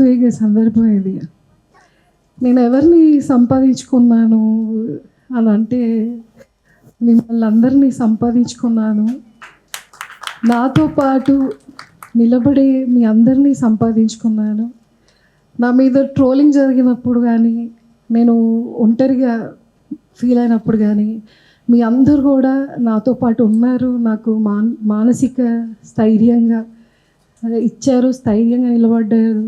భావోద్వేగ సందర్భం ఇది నేను ఎవరిని సంపాదించుకున్నాను అని అంటే మిమ్మల్ని అందరినీ సంపాదించుకున్నాను. నాతో పాటు నిలబడే మీ అందరినీ సంపాదించుకున్నాను. నా మీద ట్రోలింగ్ జరిగినప్పుడు కానీ నేను ఒంటరిగా ఫీల్ అయినప్పుడు కానీ మీ అందరు కూడా నాతో పాటు ఉన్నారు. నాకు మాన్ మానసిక స్థైర్యంగా ఇచ్చారు స్థైర్యంగా నిలబడ్డారు.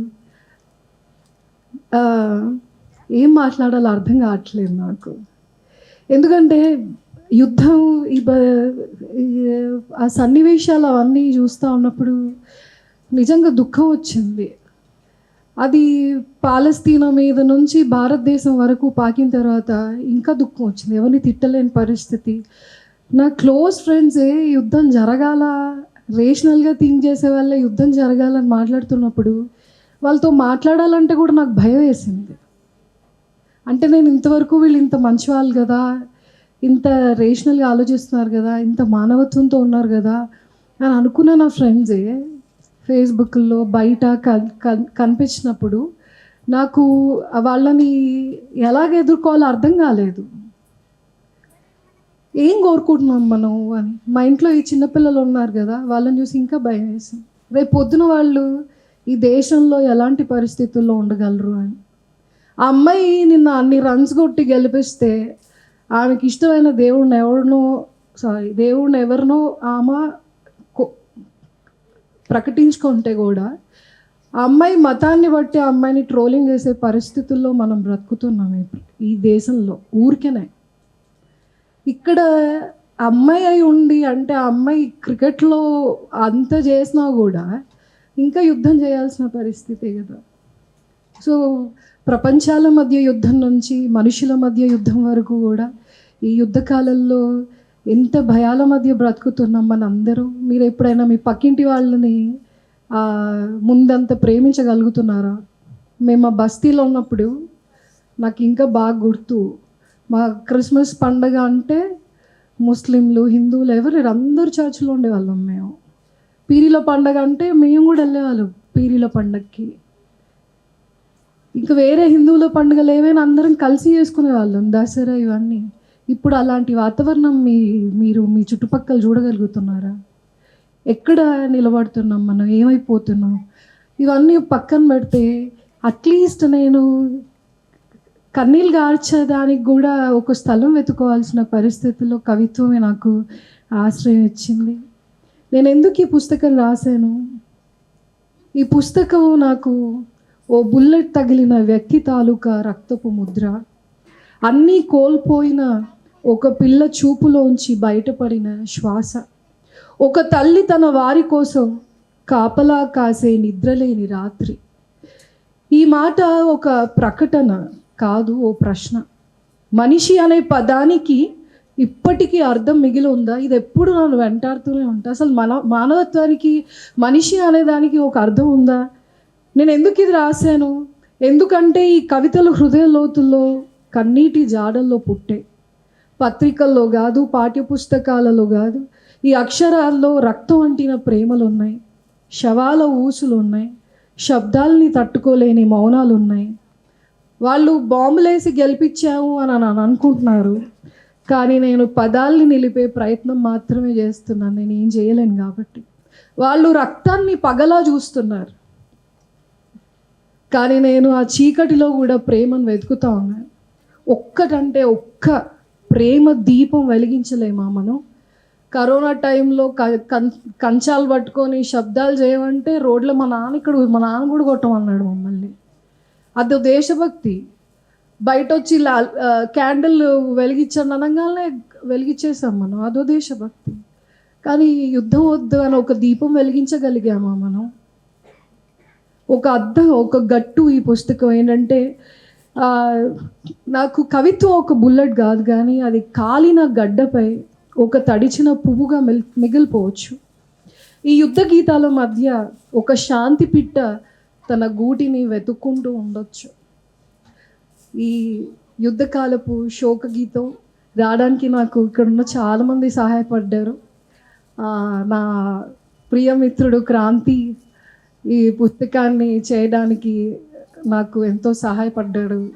ఏం మాట్లాడాలో అర్థం కావట్లేదు నాకు. ఎందుకంటే యుద్ధం ఈ ఆ సన్నివేశాలు అవన్నీ చూస్తూ ఉన్నప్పుడు నిజంగా దుఃఖం వచ్చింది. అది పాలస్తీనా మీద నుంచి భారతదేశం వరకు పాకిన తర్వాత ఇంకా దుఃఖం వచ్చింది. ఎవరిని తిట్టలేని పరిస్థితి. నా క్లోజ్ ఫ్రెండ్సే యుద్ధం జరగాల రేషనల్గా థింక్ చేసే వాళ్ళే యుద్ధం జరగాలని మాట్లాడుతున్నప్పుడు వాళ్ళతో మాట్లాడాలంటే కూడా నాకు భయం వేసింది. అంటే నేను ఇంతవరకు వీళ్ళు ఇంత మంచి వాళ్ళు కదా ఇంత రేషనల్గా ఆలోచిస్తున్నారు కదా ఇంత మానవత్వంతో ఉన్నారు కదా అని అనుకున్న నా ఫ్రెండ్సే ఫేస్బుక్లో బయట కన్ కనిపించినప్పుడు నాకు వాళ్ళని ఎలాగ ఎదుర్కోవాలో అర్థం కాలేదు. ఏం కోరుకుంటున్నాం మనం అని. మా ఇంట్లో ఈ చిన్నపిల్లలు ఉన్నారు కదా వాళ్ళని చూసి ఇంకా భయం వేసింది. రేపు పొద్దున వాళ్ళు ఈ దేశంలో ఎలాంటి పరిస్థితుల్లో ఉండగలరు అని. ఆ అమ్మాయి నిన్న అన్ని రన్స్ కొట్టి గెలిపిస్తే ఆమెకి ఇష్టమైన దేవుడిని ఎవరినో సారీ దేవుడిని ఎవరినో ఆమె ప్రకటించుకుంటే కూడా ఆ అమ్మాయి మతాన్ని బట్టి ఆ అమ్మాయిని ట్రోలింగ్ చేసే పరిస్థితుల్లో మనం బ్రతుకుతున్నాం ఇప్పుడు ఈ దేశంలో ఊరికేనే. ఇక్కడ అమ్మాయి అయి ఉండి అంటే ఆ అమ్మాయి క్రికెట్లో అంత చేసినా కూడా ఇంకా యుద్ధం చేయాల్సిన పరిస్థితే కదా. సో ప్రపంచాల మధ్య యుద్ధం నుంచి మనుషుల మధ్య యుద్ధం వరకు కూడా ఈ యుద్ధ కాలంలో ఎంత భయాల మధ్య బ్రతుకుతున్నాం మనందరూ. మీరు ఎప్పుడైనా మీ పక్కింటి వాళ్ళని ముందంత ప్రేమించగలుగుతున్నారా? మేము ఆ బస్తీలో ఉన్నప్పుడు నాకు ఇంకా బాగా గుర్తు. మా క్రిస్మస్ పండగ అంటే ముస్లింలు హిందువులు ఎవరు అందరూ చర్చిలో ఉండేవాళ్ళం మేము. పీరీల పండగ అంటే మేము కూడా వెళ్ళేవాళ్ళం పీరీల పండగకి ఇంకా వేరే హిందువుల పండుగలు ఏవైనా అందరం కలిసి చేసుకునే వాళ్ళం దసరా ఇవన్నీ. ఇప్పుడు అలాంటి వాతావరణం మీ మీరు మీ చుట్టుపక్కల చూడగలుగుతున్నారా? ఎక్కడ నిలబడుతున్నాం మనం? ఏమైపోతున్నాం? ఇవన్నీ పక్కన పెడితే అట్లీస్ట్ నేను కన్నీళ్ళు గార్చేదానికి కూడా ఒక స్థలం వెతుకోవాల్సిన పరిస్థితుల్లో కవిత్వమే నాకు ఆశ్రయం ఇచ్చింది. నేను ఎందుకు ఈ పుస్తకం రాశాను? ఈ పుస్తకం నాకు ఓ బుల్లెట్ తగిలిన వ్యక్తి తాలూకా రక్తపు ముద్ర. అన్నీ కోల్పోయిన ఒక పిల్ల చూపులోంచి బయటపడిన శ్వాస. ఒక తల్లి తన వారి కోసం కాపలా కాసే నిద్రలేని రాత్రి. ఈ మాట ఒక ప్రకటన కాదు ఓ ప్రశ్న. మనిషి అనే పదానికి ఇప్పటికీ అర్థం మిగిలి ఉందా? ఇది ఎప్పుడు నన్ను వెంటాడుతూనే ఉంటా? అసలు మన మానవత్వానికి మనిషి అనే దానికి ఒక అర్థం ఉందా? నేను ఎందుకు ఇది రాశాను? ఎందుకంటే ఈ కవితలు హృదయ లోతుల్లో కన్నీటి జాడల్లో పుట్టే. పత్రికల్లో కాదు పాఠ్యపుస్తకాలలో కాదు ఈ అక్షరాల్లో రక్తం అంటిన ప్రేమలు ఉన్నాయి శవాల ఊసులు ఉన్నాయి శబ్దాలని తట్టుకోలేని మౌనాలు ఉన్నాయి వాళ్ళు బాంబులేసి గెలిపించాము అని అని అనుకుంటున్నారు. కానీ నేను పదాల్ని నిలిపే ప్రయత్నం మాత్రమే చేస్తున్నాను. నేను ఏం చేయలేను కాబట్టి. వాళ్ళు రక్తాన్ని పగలా చూస్తున్నారు. కానీ నేను ఆ చీకటిలో కూడా ప్రేమను వెతుకుతా ఉన్నాను ఒక్కటంటే ఒక్క ప్రేమ దీపం వెలిగించలేమా మనం కరోనా టైంలో క- కంచాలు పట్టుకొని శబ్దాలు చేయమంటే రోడ్లో మా నాన్న ఇక్కడ మా నాన్న కూడా కొట్టమన్నాడు మమ్మల్ని. అది దేశభక్తి. బయట వచ్చి లాల్ క్యాండిల్ వెలిగించండి అనగానే వెలిగించేసాం మనం. అదో దేశభక్తి. కానీ యుద్ధం వద్దు అని ఒక దీపం వెలిగించగలిగామా మనం? ఒక అద్దం ఒక గట్టు ఈ పుస్తకం ఏంటంటే నాకు కవిత్వం ఒక బుల్లెట్ కాదు కానీ అది కాలిన గడ్డపై ఒక తడిచిన పువ్వుగా మిల్ మిగిలిపోవచ్చు. ఈ యుద్ధ గీతాల మధ్య ఒక శాంతి పిట్ట తన గూటిని వెతుక్కుంటూ ఉండొచ్చు. ఈ యుద్ధకాలపు శోక గీతం రావడానికి నాకు ఇక్కడున్న చాలామంది సహాయపడ్డారు. నా ప్రియమిత్రుడు క్రాంతి ఈ పుస్తకాన్ని చేయడానికి నాకు ఎంతో సహాయపడ్డాడు.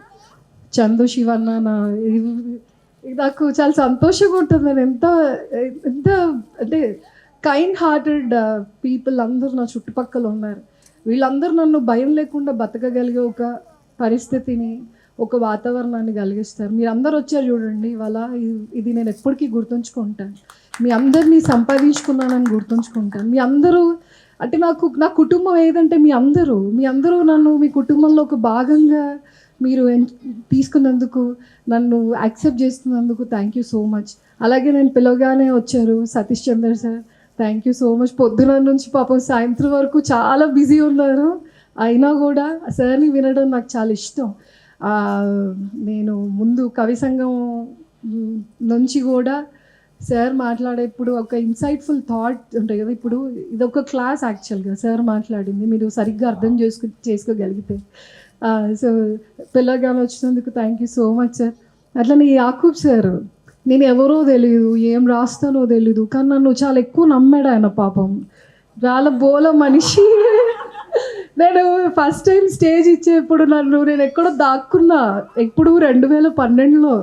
చందు శివన్న నా నాకు చాలా సంతోషంగా ఉంటుంది. నేను ఎంత ఎంత అంటే కైండ్ హార్టెడ్ పీపుల్ అందరూ నా చుట్టుపక్కల ఉన్నారు. వీళ్ళందరూ నన్ను భయం లేకుండా బతకగలిగే ఒక పరిస్థితిని ఒక వాతావరణాన్ని కలిగిస్తారు. మీరు అందరు వచ్చారు చూడండి ఇవాళ ఇది- నేను ఎప్పటికీ గుర్తుంచుకుంటాను. మీ అందరినీ సంపాదించుకున్నానని గుర్తుంచుకుంటాను. మీ అందరూ అంటే నాకు నా కుటుంబం ఏదంటే మీ అందరూ మీ అందరూ నన్ను మీ కుటుంబంలో ఒక భాగంగా మీరు తీసుకున్నందుకు నన్ను యాక్సెప్ట్ చేస్తున్నందుకు థ్యాంక్ యూ సో మచ్ అలాగే నేను పిలవగానే వచ్చారు Satish Chandra sir. Thank you so much పొద్దున నుంచి పాపం సాయంత్రం వరకు చాలా బిజీ ఉన్నారు. అయినా కూడా సార్ని వినడం నాకు చాలా ఇష్టం. నేను ముందు కవి సంఘం నుంచి కూడా సార్ మాట్లాడేప్పుడు ఒక ఇన్సైట్ఫుల్ థాట్ ఉంటాయి కదా. ఇప్పుడు ఇది ఒక క్లాస్ యాక్చువల్గా సార్ మాట్లాడింది. మీరు సరిగ్గా అర్థం చేసుకు చేసుకోగలిగితే. సో పిల్లగానే వచ్చినందుకు thank you so much sir అట్లనే యాకూబ్ సార్ నేను ఎవరో తెలియదు ఏం రాస్తానో తెలీదు కానీ నన్ను చాలా ఎక్కువ నమ్మాడు ఆయన పాపం. చాలా బోల మనిషి. నేను ఫస్ట్ టైం స్టేజ్ ఇచ్చేప్పుడు నన్ను నేను ఎక్కడో దాక్కున్నా. ఎప్పుడు రెండు వేల పన్నెండులో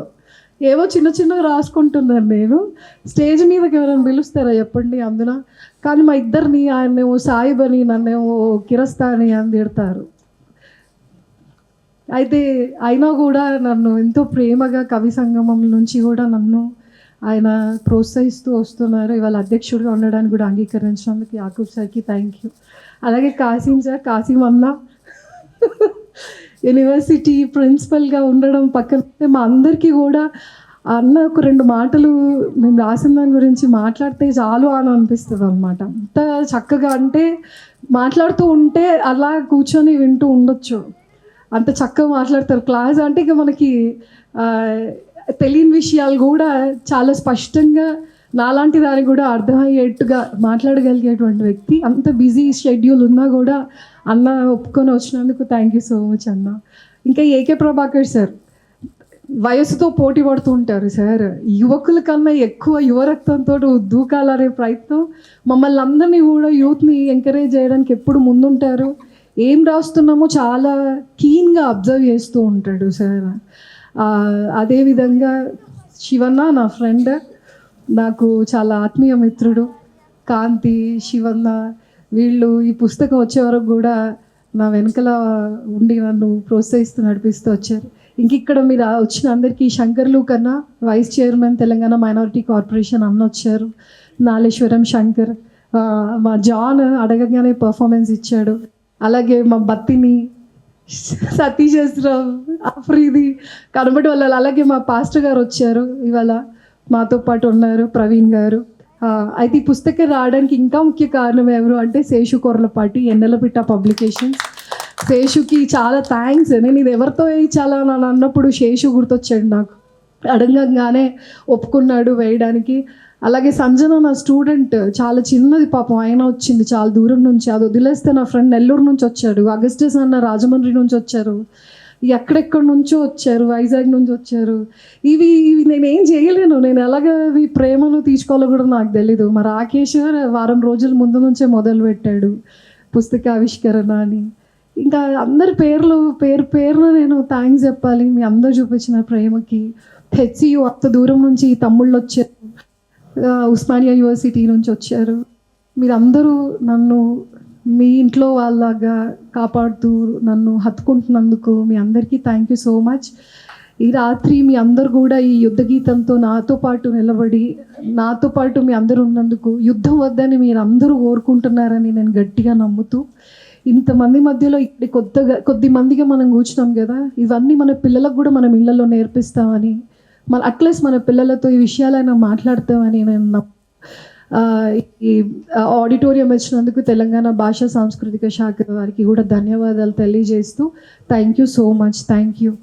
ఏవో చిన్న చిన్నగా రాసుకుంటున్నాను నేను. స్టేజ్ మీదకి ఎవరైనా పిలుస్తారా చెప్పండి అందులో? కానీ మా ఇద్దరిని ఆయన్నేమో సాయిబని అని నన్నేమో కిరస్తాని అని తిడతారు. అయితే అయినా కూడా నన్ను ఎంతో ప్రేమగా కవి సంగమం నుంచి కూడా నన్ను ఆయన ప్రోత్సహిస్తూ వస్తున్నారు. ఇవాళ అధ్యక్షుడిగా ఉండడానికి కూడా అంగీకరించినందుకు యాకూబ్ సార్కి థ్యాంక్ యూ అలాగే కాసిం సార్ కాసిం అన్న. యూనివర్సిటీ ప్రిన్సిపల్గా ఉండడం పక్కన మా అందరికీ కూడా అన్న ఒక రెండు మాటలు మేము రాసిన దాని గురించి మాట్లాడితే చాలు అని అనిపిస్తుంది అనమాట అంత చక్కగా అంటే మాట్లాడుతూ ఉంటే అలా కూర్చొని వింటూ ఉండొచ్చు. అంత చక్కగా మాట్లాడతారు. క్లాస్ అంటే ఇక మనకి తెలియని విషయాలు కూడా చాలా స్పష్టంగా నాలాంటి దానికి కూడా అర్థమయ్యేట్టుగా మాట్లాడగలిగేటువంటి వ్యక్తి అంత బిజీ షెడ్యూల్ ఉన్నా కూడా అన్న ఒప్పుకొని వచ్చినందుకు థ్యాంక్ యూ సో మచ్ అన్న. ఇంకా ఏకే ప్రభాకర్ సార్ వయసుతో పోటీ పడుతూ ఉంటారు సార్ యువకుల కన్నా ఎక్కువ యువరక్తంతో దూకాలనే ప్రయత్నం మమ్మల్ని అందరినీ కూడా యూత్ని ఎంకరేజ్ చేయడానికి ఎప్పుడు ముందుంటారు? ఏం రాస్తున్నామో చాలా కీన్గా అబ్జర్వ్ చేస్తూ ఉంటాడు సార్ అదేవిధంగా శివన్న నా ఫ్రెండ్ నాకు చాలా ఆత్మీయ మిత్రుడు కాంతి శివన్న వీళ్ళు ఈ పుస్తకం వచ్చే వరకు కూడా నా వెనకల ఉండి నన్ను ప్రోత్సహిస్తూ నడిపిస్తూ వచ్చారు. ఇంక ఇక్కడ మీరు వచ్చిన అందరికీ శంకర్లు కన్నా vice chairman Telangana minority corporation అన్న వచ్చారు. నాలేశ్వరం శంకర్ మా జాన్ అడగగానే పర్ఫార్మెన్స్ ఇచ్చాడు. అలాగే మా బత్తిని సతీశ్వరరావు ఆఫ్రీది కనబడి వాళ్ళు అలాగే మా పాస్టర్ గారు వచ్చారు ఇవాళ. మాతో పాటు ఉన్నారు ప్రవీణ్ గారు. అయితే ఈ పుస్తకం రావడానికి ఇంకా ముఖ్య కారణం ఎవరు అంటే శేషు కొర్లపాటి ఎన్నెలపిట్ట పబ్లికేషన్స్. శేషుకి చాలా థ్యాంక్స్ నేను ఇది ఎవరితో వేయించాలా అని అన్నప్పుడు శేషు గుర్తొచ్చాడు నాకు. అడగంగానే ఒప్పుకున్నాడు వేయడానికి. అలాగే సంజన నా స్టూడెంట్ చాలా చిన్నది పాపం. ఆయన వచ్చింది చాలా దూరం నుంచి. అది వదిలేస్తే నా ఫ్రెండ్ నెల్లూరు నుంచి వచ్చాడు. అగస్టస్ అన్న రాజమండ్రి నుంచి వచ్చారు. ఎక్కడెక్కడి నుంచో వచ్చారు వైజాగ్ నుంచి వచ్చారు. ఇవి ఇవి నేను ఏం చేయలేను. నేను ఎలాగ ఈ ప్రేమను తీసుకోవాలో కూడా నాకు తెలీదు. మా రాకేష్ వారం రోజుల ముందు నుంచే మొదలు పెట్టాడు పుస్తక ఆవిష్కరణ అని. ఇంకా అందరి పేర్లు పేరు పేరున నేను థ్యాంక్స్ చెప్పాలి మీ అందరు చూపించిన ప్రేమకి. హెచ్సియు అంత దూరం నుంచి తమ్ముళ్ళు వచ్చారు. ఉస్మానియా యూనివర్సిటీ నుంచి వచ్చారు. మీరందరూ నన్ను మీ ఇంట్లో వాళ్ళగా కాపాడుతూ నన్ను హత్తుకుంటున్నందుకు మీ అందరికీ థ్యాంక్ యూ సో మచ్ ఈ రాత్రి మీ అందరు కూడా ఈ యుద్ధ గీతంతో నాతో పాటు నిలబడి నాతో పాటు మీ అందరు ఉన్నందుకు యుద్ధం వద్దని మీరు అందరూ కోరుకుంటున్నారని నేను గట్టిగా నమ్ముతూ ఇంతమంది మధ్యలో ఇక్కడ కొత్తగా కొద్ది మందిగా మనం కూర్చున్నాం కదా ఇవన్నీ మన పిల్లలకు కూడా మనం ఇళ్ళలో నేర్పిస్తామని మన అట్లీస్ట్ మన పిల్లలతో ఈ విషయాలైనా మాట్లాడతామని నేను నమ్ము ఈ ఆడిటోరియం వచ్చినందుకు తెలంగాణ భాషా సాంస్కృతిక శాఖ వారికి కూడా ధన్యవాదాలు తెలియజేస్తూ thank you so much thank you